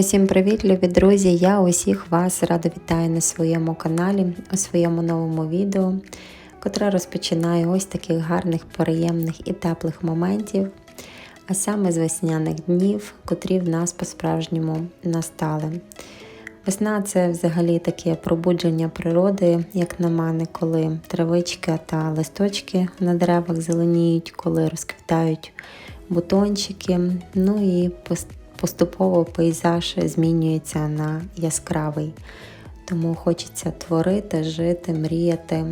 Усім привіт, любі друзі! Я усіх вас радо вітаю на своєму каналі у своєму новому відео, котре розпочинає ось таких гарних, приємних і теплих моментів, а саме з весняних днів, котрі в нас по-справжньому настали. Весна це взагалі таке пробудження природи, як на мене, коли травичка та листочки на деревах зеленіють, коли розквітають бутончики. Ну і поступово пейзаж змінюється на яскравий. Тому хочеться творити, жити, мріяти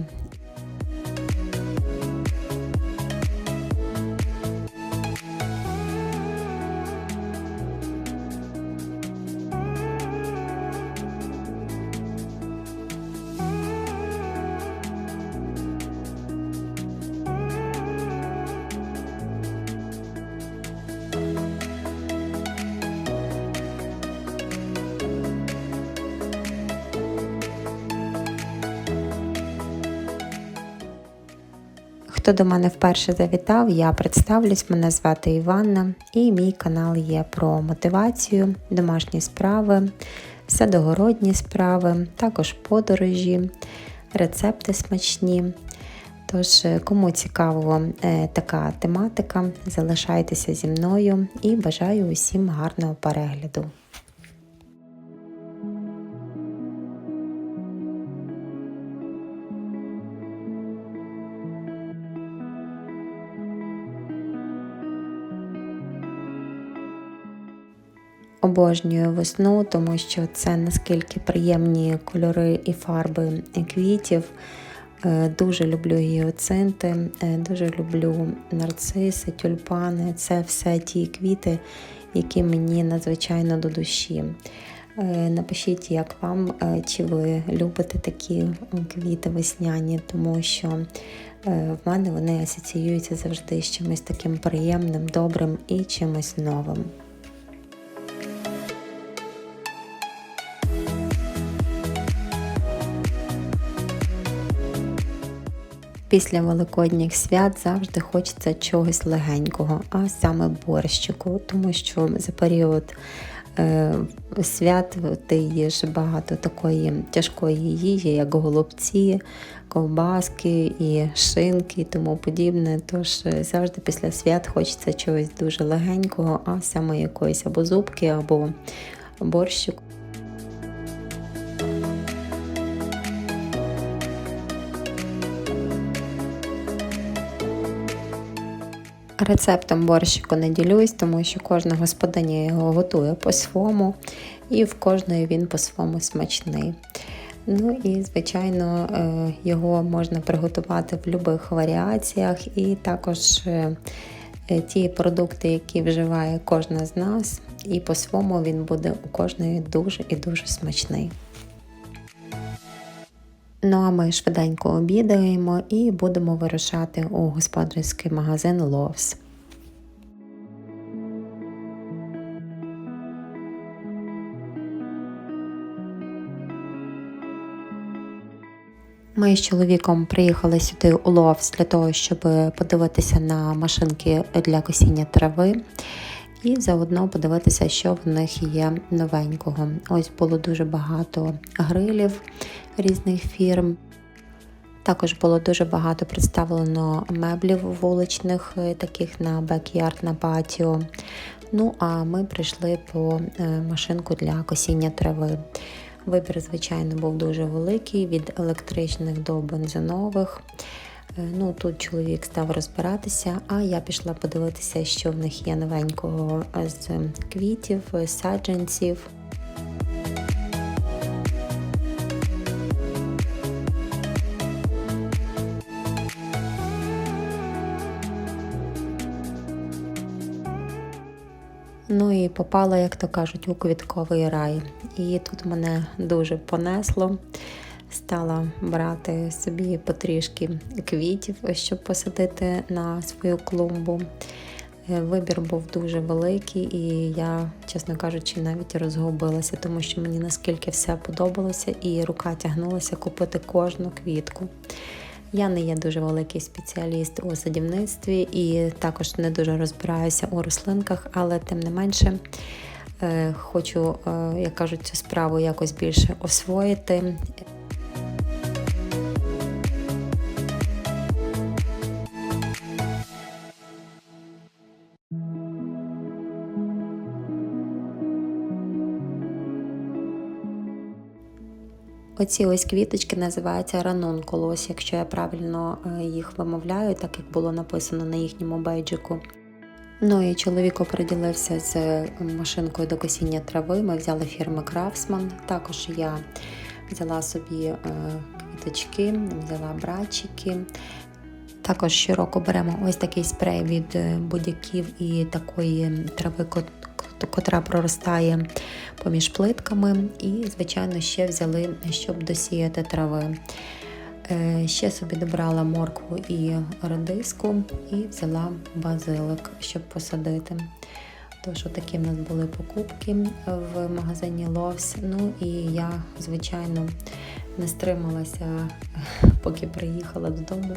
Хто до мене вперше завітав, я представлюсь, мене звати Іванна, і мій канал є про мотивацію, домашні справи, садогородні справи, також подорожі, рецепти смачні. Тож, кому цікаво е, така тематика, залишайтеся зі мною і бажаю усім гарного перегляду. Обожнюю весну, тому що це наскільки приємні кольори і фарби квітів. Е, дуже люблю гіоцинти, е, дуже люблю нарциси, тюльпани. Це все ті квіти, які мені надзвичайно до душі. Е, напишіть, як вам, чи ви любите такі квіти весняні, тому що в мене вони асоціюються завжди з чимось таким приємним, добрим і чимось новим. Після великодніх свят завжди хочеться чогось легенького, а саме борщику, тому що за період е, свят ти їш багато такої тяжкої їжі, як голубці, ковбаски і шинки і тому подібне. Тож е, завжди після свят хочеться чогось дуже легенького, а саме якоїсь або зубки, або борщику. Рецептом борщику не ділюсь, тому що кожна господиня його готує по-своєму, і в кожної він по-своєму смачний. Ну і, звичайно, е, його можна приготувати в будь-яких варіаціях, і також е, е, ті продукти, які вживає кожна з нас, і по-своєму він буде у кожної дуже і дуже смачний. Ну а ми швиденько обідаємо і будемо вирушати у господарський магазин Ловс. Ми з чоловіком приїхали сюди у Ловс для того, щоб подивитися на машинки для косіння трави і заодно подивитися, що в них є новенького. Ось було дуже багато грилів різних фірм. Також було дуже багато представлено меблів вуличних, е, таких на бекярд, на патіо. Ну, а ми прийшли по е, машинку для косіння трави. Вибір, звичайно, був дуже великий від електричних до бензинових. Е, ну, Тут чоловік став розбиратися, а я пішла подивитися, що в них є новенького з квітів, саджанців. Ну і попала, як то кажуть, у квітковий рай. І тут мене дуже понесло. Стала брати собі потрішки квітів, щоб посадити на свою клумбу. Е, вибір був дуже великий, і я, чесно кажучи, навіть розгубилася, тому що мені наскільки все подобалося, і рука тягнулася купити кожну квітку. Я не є дуже великий спеціаліст у садівництві і також не дуже розбираюся у рослинках, але тим не менше Е, Хочу, е, як кажуть, цю справу якось більше освоїти. Оці ось квіточки називаються ранункулос, якщо я правильно е, їх вимовляю, так як було написано на їхньому бейджику. Ну і чоловік оприділився з машинкою до косіння трави. Ми взяли фірми Крафсман. Також я взяла собі е, квіточки, взяла братчики. Також щороку беремо ось такий спрей від е, будь-яків і такої трави, котра проростає поміж плитками. І, звичайно, ще взяли, щоб досіяти трави. Е, Ще собі добрала моркву і редиску і взяла базилик, щоб посадити. Тож такі в нас були покупки в магазині Loves. Ну і я, звичайно, не стрималася, поки приїхала додому.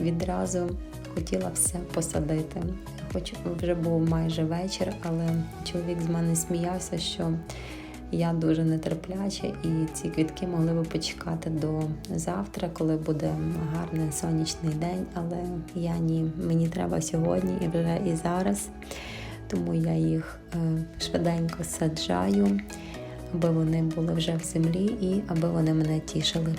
Відразу хотіла все посадити. Хоч вже був майже вечір, але чоловік з мене сміявся, що я дуже нетерпляча, і ці квітки могли би почекати до завтра, коли буде гарний сонячний день. Але я ні, мені треба сьогодні і вже і зараз. Тому я їх е, швиденько саджаю, аби вони були вже в землі і аби вони мене тішили.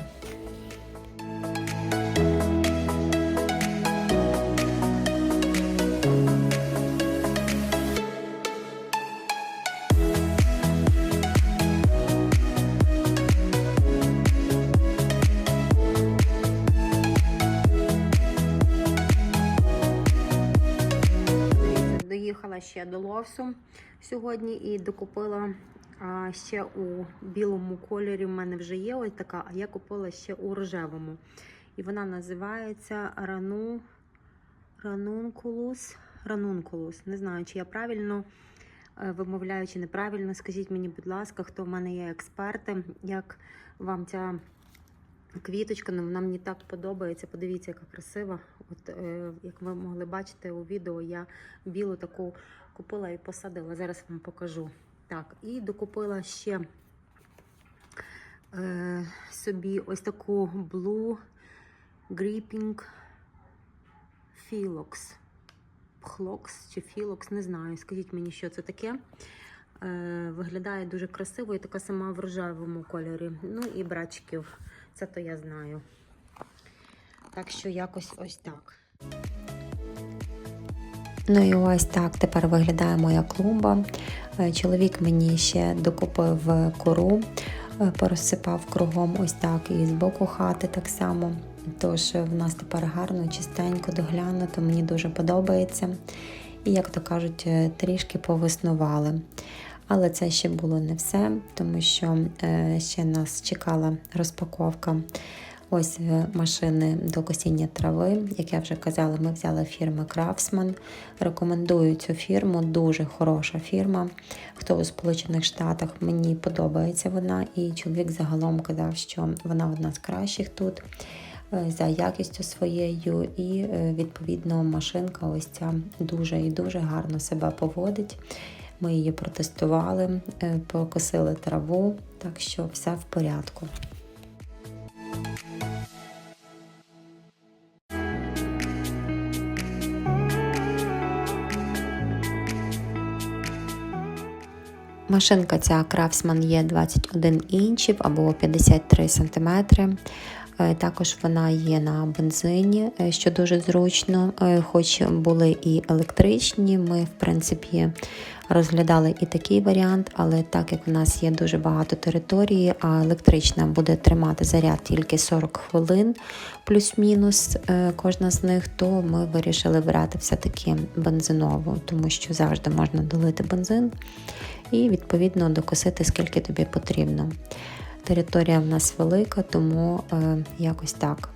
Ще до Ловсу сьогодні і докупила а, ще у білому кольорі. В мене вже є ось така, а я купила ще у рожевому. І вона називається Рану Ранункулус. Ранункулус. Не знаю, чи я правильно е, вимовляю, чи неправильно. Скажіть мені, будь ласка, хто в мене є експерти, як вам ця квіточка, ну, вона мені так подобається. Подивіться, яка красива. От, е, як ви могли бачити у відео, я білу таку купила і посадила. Зараз вам покажу. Так, і докупила ще е, собі ось таку Blue Gripping Philox. Хлокс чи Філокс, не знаю. Скажіть мені, що це таке. Е, виглядає дуже красиво і така сама в рожевому кольорі. Ну і братчиків, це то я знаю. Так що якось ось так. Ну і ось так тепер виглядає моя клумба. Е, Чоловік мені ще докупив кору, е, порозсипав кругом ось так і з боку хати так само. Тож в нас тепер гарно, чистенько, доглянуто, мені дуже подобається. І, як то кажуть, е, трішки повиснували. Але це ще було не все, тому що е, ще нас чекала розпаковка ось е, машини до косіння трави. Як я вже казала, ми взяли фірми Craftsman. Рекомендую цю фірму, дуже хороша фірма. Хто у Сполучених Штатах мені подобається вона, і чоловік загалом казав, що вона одна з кращих тут. е, За якістю своєю, і е, відповідно машинка ось ця дуже і дуже гарно себе поводить. Ми її протестували, покосили траву, так що все в порядку. Машинка ця Craftsman є 21 інчів або 53 см. Також вона є на бензині, е, що дуже зручно. Е, Хоч були і електричні, ми, в принципі, розглядали і такий варіант, але так як у нас є дуже багато території, а електрична буде тримати заряд тільки 40 хвилин, плюс-мінус е, кожна з них, то ми вирішили брати все-таки бензинову, тому що завжди можна долити бензин і відповідно докосити скільки тобі потрібно. Територія в нас велика, тому е, якось так.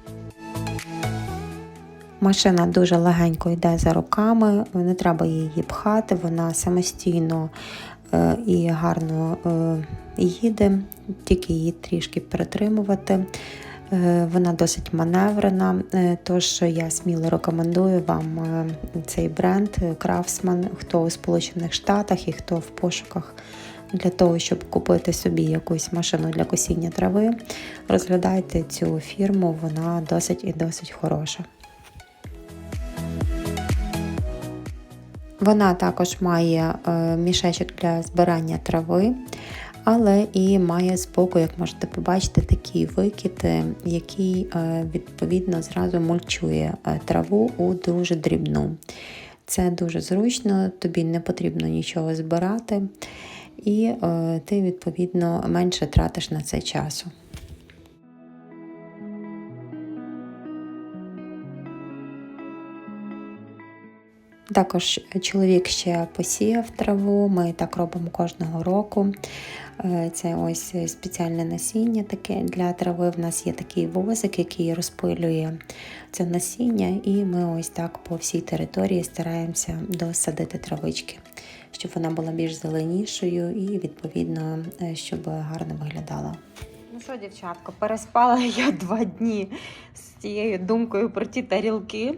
Машина дуже легенько йде за руками, не треба її пхати, вона самостійно е, і гарно е, їде, тільки її трішки притримувати. Е, Вона досить маневрена, е, тож я сміло рекомендую вам е, цей бренд Craftsman, хто у Сполучених Штатах і хто в пошуках для того, щоб купити собі якусь машину для косіння трави. Розглядайте цю фірму, вона досить і досить хороша. Вона також має мішечок для збирання трави, але і має збоку, як можете побачити, такі викиди, який е, відповідно зразу мульчує е, траву у дуже дрібну. Це дуже зручно, тобі не потрібно нічого збирати, і е, ти, відповідно, менше тратиш на це часу. Також чоловік ще посіяв траву, ми так робимо кожного року. Е, Це ось спеціальне насіння таке для трави. В нас є такий возик, який розпилює це насіння, і ми ось так по всій території стараємося досадити травички, щоб вона була більш зеленішою і, відповідно, е, щоб гарно виглядала. Ну що, дівчатко, переспала я два дні з цією думкою про ті тарілки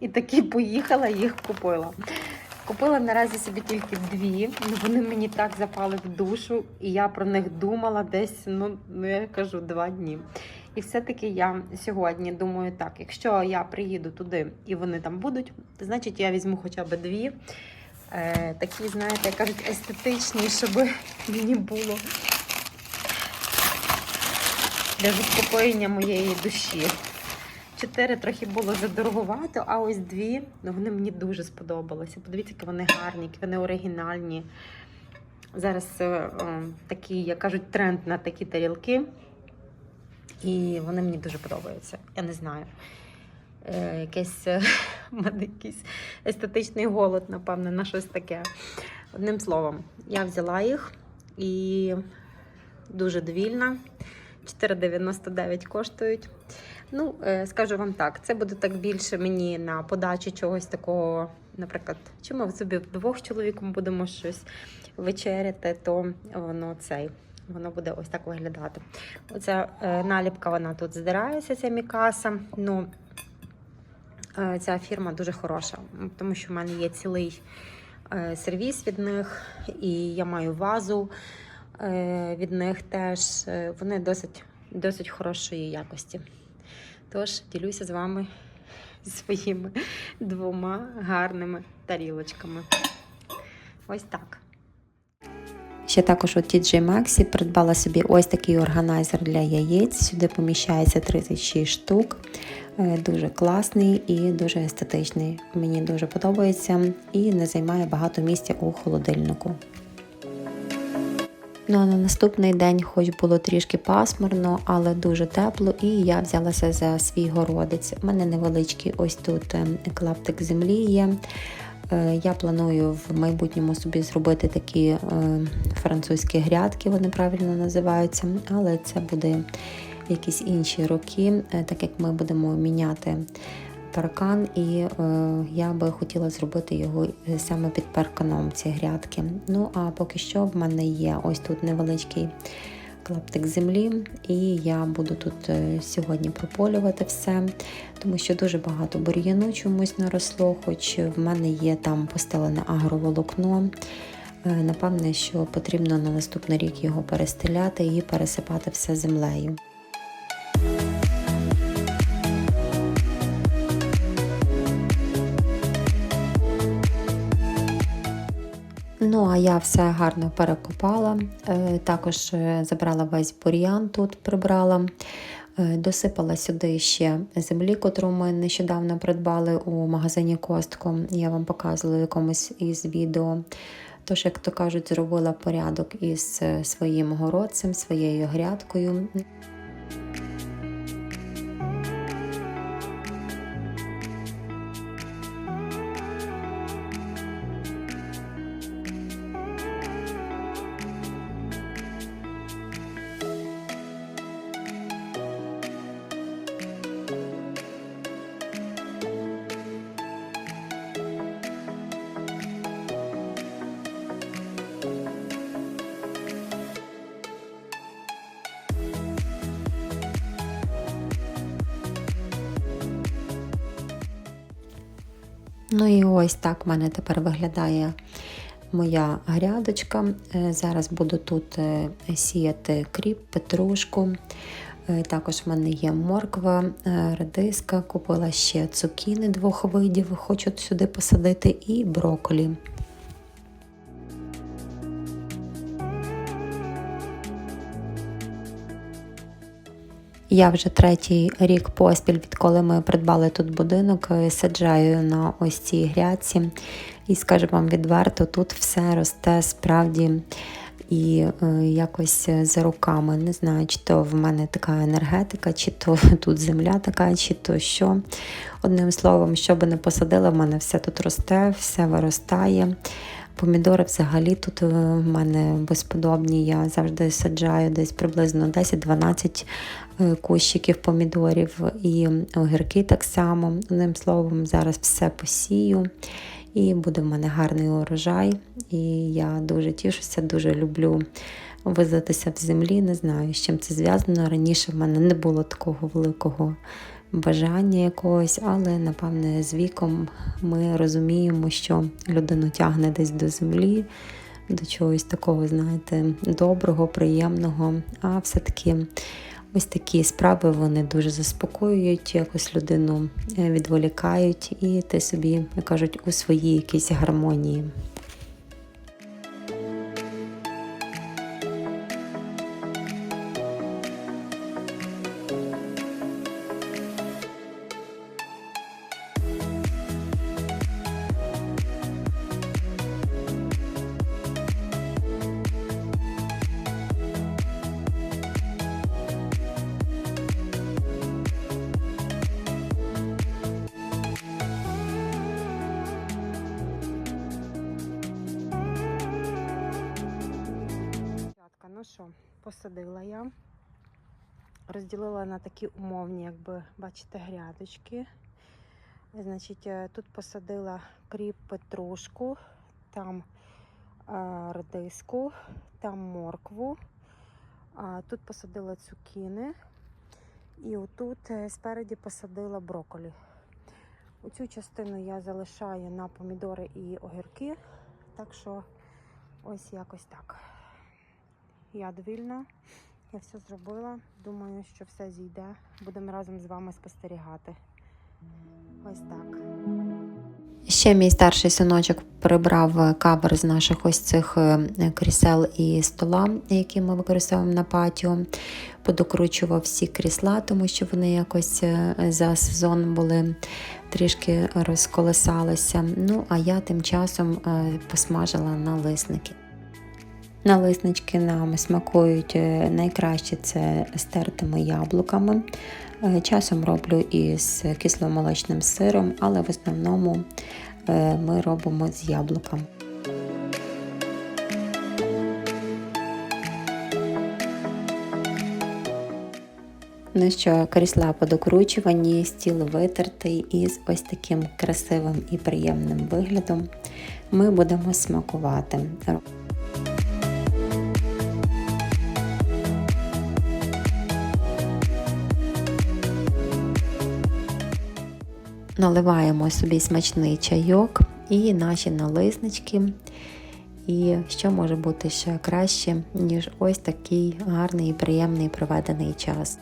і таки поїхала їх купила. Купила наразі собі тільки дві. Вони мені так запали в душу, і я про них думала десь, ну, ну я кажу, два дні. І все-таки я сьогодні думаю так: якщо я приїду туди і вони там будуть, то значить я візьму хоча б дві. Е, такі, знаєте, кажуть, естетичні, щоб мені було для заспокоєння моєї душі. Чотири трохи було задороговато, а ось дві, ну вони мені дуже сподобалися. Подивіться, які вони гарні, які вони оригінальні. Зараз е, е, такий, як кажуть, тренд на такі тарілки. І вони мені дуже подобаються. Я не знаю. Е, якесь е, мене якийсь естетичний голод, напевно, на щось таке. Одним словом, я взяла їх і дуже довільна. 4,99 коштують. Ну, е, скажу вам так, це буде так більше мені на подачу чогось такого, наприклад, чи ми собі вдвох чоловіком будемо щось вечеряти, то воно цей. Воно буде ось так виглядати. Оця е, наліпка, вона тут здирається, ця мікаса. Ну, е, ця фірма дуже хороша, тому що в мене є цілий сервіс від них, і я маю вазу від них теж. Вони досить, досить хорошої якості. Тож ділюся з вами своїми двома гарними тарілочками. Ось так. Ще також у TJ Maxx придбала собі ось такий органайзер для яєць. Сюди поміщається 36 штук. Е, Дуже класний і дуже естетичний. Мені дуже подобається і не займає багато місця у холодильнику. Ну на наступний день, хоч було трішки пасмурно, але дуже тепло, і я взялася за свій городець. У мене невеличкий ось тут е, клаптик землі є. Е, Я планую в майбутньому собі зробити такі е, французькі грядки, вони правильно називаються, але це буде якісь інші роки, е, так як ми будемо міняти паркан, і е, я би хотіла зробити його е, саме під парканом, ці грядки. Ну а поки що в мене є ось тут невеличкий клаптик землі, і я буду тут е, сьогодні прополювати все, тому що дуже багато бур'яну чомусь наросло, хоч в мене є там постелене агроволокно. Напевне, що потрібно на наступний рік його перестеляти і пересипати все землею. Ну, а я все гарно перекопала. Е, Також е, забрала весь бур'ян тут прибрала. Е, Досипала сюди ще землі, котру ми нещодавно придбали у магазині Костко. Я вам показувала в якомусь із відео. Тож, як то кажуть, зробила порядок із своїм городцем, своєю грядкою. Ну і ось так в мене тепер виглядає моя грядочка. Е, Зараз буду тут е, сіяти кріп, петрушку. Е, Також в мене є морква, редиска, купила ще цукіни двох видів, хочу сюди посадити, і броколі. Я вже третій рік поспіль, відколи ми придбали тут будинок, е, саджаю на ось цій грядці. І скажу вам відверто, тут все росте справді і е, якось за руками. Не знаю, чи то в мене така енергетика, чи то тут земля така, чи то що. Одним словом, що би не посадила, в мене все тут росте, все виростає. Помідори взагалі тут е, в мене безподобні. Я завжди саджаю десь приблизно 10-12 е, кущиків помідорів і огірки так само. Одним словом, зараз все посію. І буде в мене гарний урожай. І я дуже тішуся, дуже люблю визатися в землі. Не знаю, з чим це зв'язано. Раніше в мене не було такого великого бажання якогось, але напевне з віком ми розуміємо, що людину тягне десь до землі, до чогось такого, знаєте, доброго, приємного. А все-таки ось такі справи вони дуже заспокоюють, якось людину е, відволікають, і ти собі, кажуть, у своїй якійсь гармонії. Розділила на такі умовні, якби бачите, грядочки. Значить, е, тут посадила кріп петрушку, там е, редиску, там моркву. Тут посадила цукіни. І отут е, спереді посадила брокколі. Оцю частину я залишаю на помідори і огірки. Так що ось якось так. Я довільна. Я все зробила. Думаю, що все зійде. Будемо разом з вами спостерігати. Ось так. Ще мій старший синочок прибрав кавер з наших ось цих е, крісел і стола, які ми використовуємо на патіо. Подокручував всі крісла, тому що вони якось е, за сезон були трішки розколесалися. Ну, а я тим часом е, посмажила налисники. Налиснички нам смакують е, найкраще це з яблуками. Е, Часом роблю із кисломолочним сиром, але в основному е, ми робимо з яблуком. Ну що, крісла подокручувані, стіл витертий і з ось таким красивим і приємним виглядом ми будемо смакувати. Наливаємо собі смачний чайок і наші налиснички. І що може бути ще краще, ніж ось такий гарний і приємний проведений час.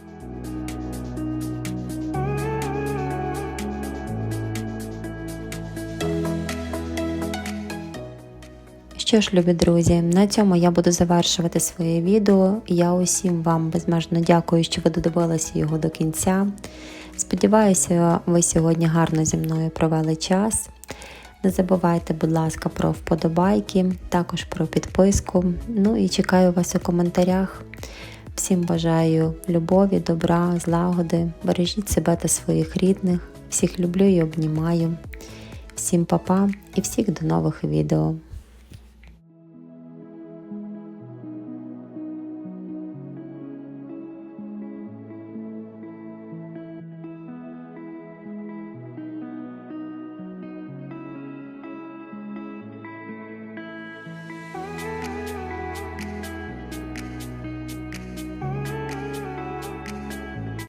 Що ж, любі друзі, на цьому я буду завершувати своє відео. Я усім вам безмежно дякую, що ви додивилися його до кінця. Сподіваюся, ви сьогодні гарно зі мною провели час. Не забувайте, будь ласка, про вподобайки, також про підписку. Ну і чекаю вас у коментарях. Всім бажаю любові, добра, злагоди. Бережіть себе та своїх рідних. Всіх люблю і обнімаю. Всім па-па і всіх до нових відео.